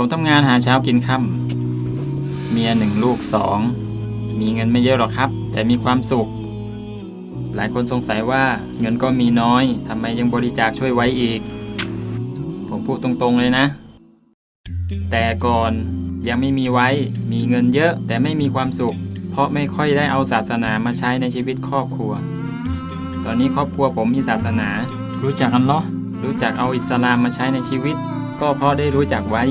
ผมทำงานหาเช้ากินค่ำเมียหนึ่งลูกสองมีเงินไม่เยอะหรอกครับ แต่มีความสุข หลายคนสงสัยว่าเงินก็มีน้อยทำไมยังบริจาคช่วยไว้อีก ผมพูดตรงๆเลยนะ แต่ก่อนยังไม่มีไว้ มีเงินเยอะแต่ไม่มีความสุข เพราะไม่ค่อยได้เอาศาสนามาใช้ในชีวิตครอบครัว ตอนนี้ครอบครัวผมมีศาสนา รู้จักอันเลอรู้จักเอาอิสลามมาใช้ในชีวิต ก็เพราะได้รู้จักไว้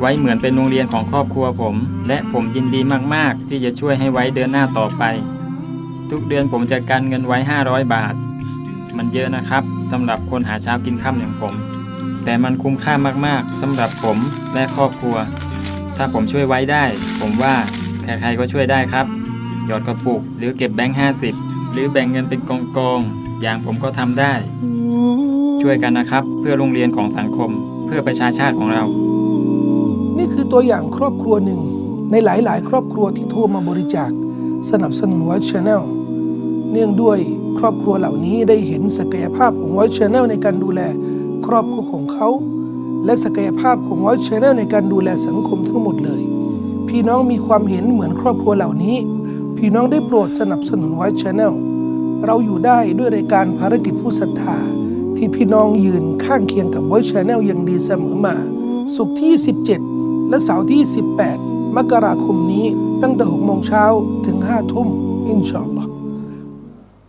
ไว้เหมือนเป็นโรงเรียนของครอบครัวผม และผมยินดีมากๆ ที่จะช่วยให้ไว้เดินหน้าต่อไป ทุกเดือนผมจะกันเงินไว้ 500 บาท มันเยอะนะครับสำหรับคนหาเช้ากินค่ำอย่างผม แต่มันคุ้มค่ามากๆสำหรับผมและครอบครัว ถ้าผมช่วยไว้ได้ ผมว่าใครๆก็ช่วยได้ครับ หยอดกระปุก หรือเก็บแบงค์50 หรือแบ่งเงินเป็นกองๆอย่างผมก็ทำได้ ช่วยกันนะครับ เพื่อโรงเรียนของสังคม เพื่อประชาชาติของเรา ตัวอย่างครอบครัวหนึ่ง ในหลาย ๆ ครอบครัวที่โทรมาบริจาค สนับสนุนวัชชแนลเนื่องด้วยครอบครัวเหล่านี้ได้เห็นศักยภาพของวัชชแนลในการดูแลครอบครัวของเขา และศักยภาพของวัชชแนลในการดูแลสังคมทั้งหมดเลย พี่น้องมีความเห็นเหมือนครอบครัวเหล่านี้ พี่น้องได้โปรดสนับสนุนวัชชแนลเราอยู่ได้ด้วยรายการภารกิจผู้ศรัทธา ที่พี่น้องยืนข้างเคียงกับวัชชแนลอย่างดีเสมอมา สุขที่ 17 และเสาร์ที่ 18 มกราคมนี้ตั้งแต่6โมงเช้าถึง 5 ทุ่มอินชาอัลลอฮ์